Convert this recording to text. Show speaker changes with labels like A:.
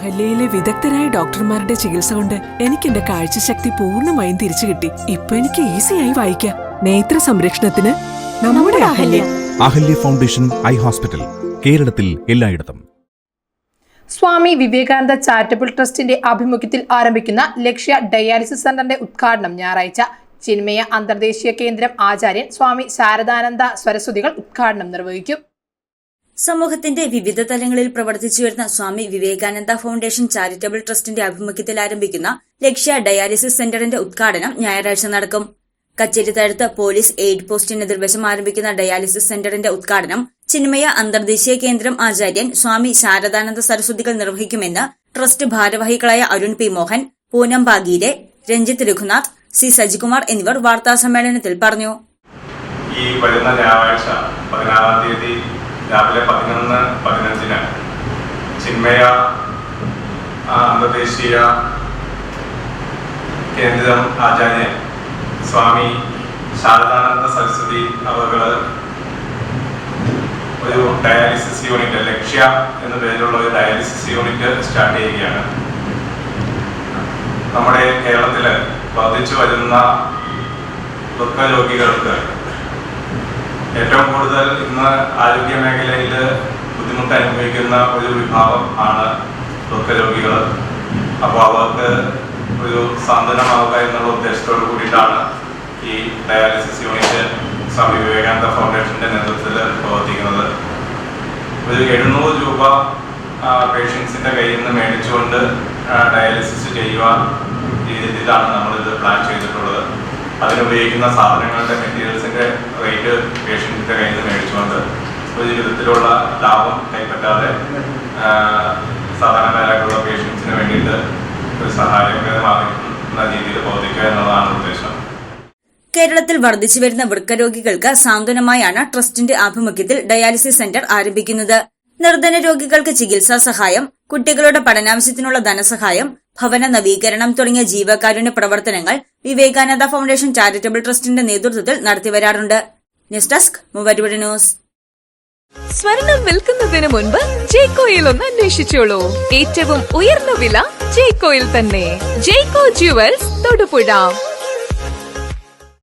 A: അഹല്യയിലെ വിദഗ്ധരായ ഡോക്ടർമാരുടെ ചികിത്സ കൊണ്ട് എനിക്ക് എന്റെ കാഴ്ചശക്തി പൂർണമായും തിരിച്ചു കിട്ടി. ഇപ്പൊ എനിക്ക് ഈസിയായി വായിക്കാം. നേത്ര സംരക്ഷണത്തിന് നമ്മുടെ Ahalya.
B: Ahalya. Foundation eye hospital കേരളത്തിൽ എല്ലായിടത്തും.
C: സ്വാമി വിവേകാനന്ദ ചാരിറ്റബിൾ ട്രസ്റ്റിന്റെ ആഭിമുഖ്യത്തിൽ ആരംഭിക്കുന്ന ലക്ഷ്യ ഡയാലിസിസ് സെന്ററിന്റെ ഉദ്ഘാടനം ഞായറാഴ്ച. ചിന്മയ അന്തർദേശീയ കേന്ദ്രം ആചാര്യൻ സ്വാമി ശാരദാനന്ദ സരസ്വതികൾ ഉദ്ഘാടനം നിർവഹിക്കും.
D: സമൂഹത്തിന്റെ വിവിധ തലങ്ങളിൽ പ്രവർത്തിച്ചു വരുന്ന സ്വാമി വിവേകാനന്ദ ഫൗണ്ടേഷൻ ചാരിറ്റബിൾ ട്രസ്റ്റിന്റെ ആഭിമുഖ്യത്തിൽ ആരംഭിക്കുന്ന ലക്ഷ്യ ഡയാലിസിസ് സെന്ററിന്റെ ഉദ്ഘാടനം ഞായറാഴ്ച നടക്കും. കച്ചേരിത്തടുത്ത് പോലീസ് എയ്ഡ് പോസ്റ്റിന് എതിർവശം ആരംഭിക്കുന്ന ഡയാലിസിസ് സെന്ററിന്റെ ഉദ്ഘാടനം ചിന്മയ അന്തർദേശീയ കേന്ദ്രം ആചാര്യൻ സ്വാമി ശാരദാനന്ദ സരസ്വതികൾ നിർവഹിക്കുമെന്ന് ട്രസ്റ്റ് ഭാരവാഹികളായ അരുൺ പി മോഹൻ പൂനം ബാഗീരെ രഞ്ജിത്ത് രഘുനാഥ് സി സജികുമാർ എന്നിവർ വാർത്താ സമ്മേളനത്തിൽ പറഞ്ഞു.
E: ഈ വരുന്ന ഞായറാഴ്ച പതിനാറാം തീയതി രാവിലെ പതിനൊന്ന് പതിനഞ്ചിന്. ചിന്മയ അന്തർദേശീയ കേന്ദ്രം ആചാര്യൻ സ്വാമി ശാരദാനന്ദ സരസ്വതി അവർ ഒരു ഡയാലിസിസ് യൂണിറ്റ് ലക്ഷ്യ എന്ന പേരിലുള്ള ഒരു ഡയാലിസിസ് യൂണിറ്റ് സ്റ്റാർട്ട് ചെയ്യുകയാണ്. നമ്മുടെ കേരളത്തിൽ വർദ്ധിച്ചു വരുന്ന ദുഃഖരോഗികൾക്ക് ഏറ്റവും കൂടുതൽ ഇന്ന് ആരോഗ്യ മേഖലയിൽ ബുദ്ധിമുട്ട് അനുഭവിക്കുന്ന ഒരു വിഭാഗം ആണ് ദുഃഖരോഗികൾ അപ്പോൾ അവർക്ക് ഒരു സാന്ത്വനമാവുക എന്നുള്ള ഉദ്ദേശത്തോട് കൂടിയിട്ടാണ് ഈ ഡയാലിസിസ് യൂണിറ്റ് സ്വാമി വിവേകാനന്ദ ഫൗണ്ടേഷന്റെ നേതൃത്വത്തിൽ പ്രവർത്തിക്കുന്നത്. ഒരു എഴുന്നൂറ് രൂപ പേഷ്യൻസിന്റെ കയ്യിൽ നിന്ന് മേടിച്ചുകൊണ്ട് ഡയാലിസിസ് ചെയ്യുവാൻ ഈ രീതിയിലാണ് നമ്മളിത് പ്ലാൻ ചെയ്തിട്ടുള്ളത്. അതിനുപയോഗിക്കുന്ന സാധനങ്ങളുടെ മെറ്റീരിയൽസിന്റെ റേറ്റ് പേഷ്യൻസിന്റെ കയ്യിൽ നിന്ന് മേടിച്ചുകൊണ്ട് ഒരു വിധത്തിലുള്ള ലാഭം കൈപ്പറ്റാതെ സാധാരണക്കാരായിട്ടുള്ള പേഷ്യൻസിന് വേണ്ടിയിട്ട് ഒരു സഹായകരമാകുന്ന രീതിയിൽ പ്രവർത്തിക്കുക എന്നുള്ളതാണ് ഉദ്ദേശം.
D: കേരളത്തിൽ വർദ്ധിച്ചു വരുന്ന വൃക്കരോഗികൾക്ക് സാന്ത്വനമായാണ് ട്രസ്റ്റിന്റെ ആഭിമുഖ്യത്തിൽ ഡയാലിസിസ് സെന്റർ ആരംഭിക്കുന്നത്. നിർധന രോഗികൾക്ക് ചികിത്സാ സഹായം കുട്ടികളുടെ പഠനാവശ്യത്തിനുള്ള ധനസഹായം ഭവന നവീകരണം തുടങ്ങിയ ജീവകാരുണ്യ പ്രവർത്തനങ്ങൾ വിവേകാനന്ദ ഫൗണ്ടേഷൻ ചാരിറ്റബിൾ ട്രസ്റ്റിന്റെ നേതൃത്വത്തിൽ നടത്തിവരാറുണ്ട്. News desk Muvattupuzha news.
F: സ്വർണം വിൽക്കുന്നതിന് മുൻപ് ജേക്കോയിൽ ഒന്ന് അന്വേഷിച്ചോളൂ. ഏറ്റവും ഉയർന്ന വില ജേക്കോയിൽ തന്നെ. ജേക്കോ ജുവൽസ് തൊടുപുഴ.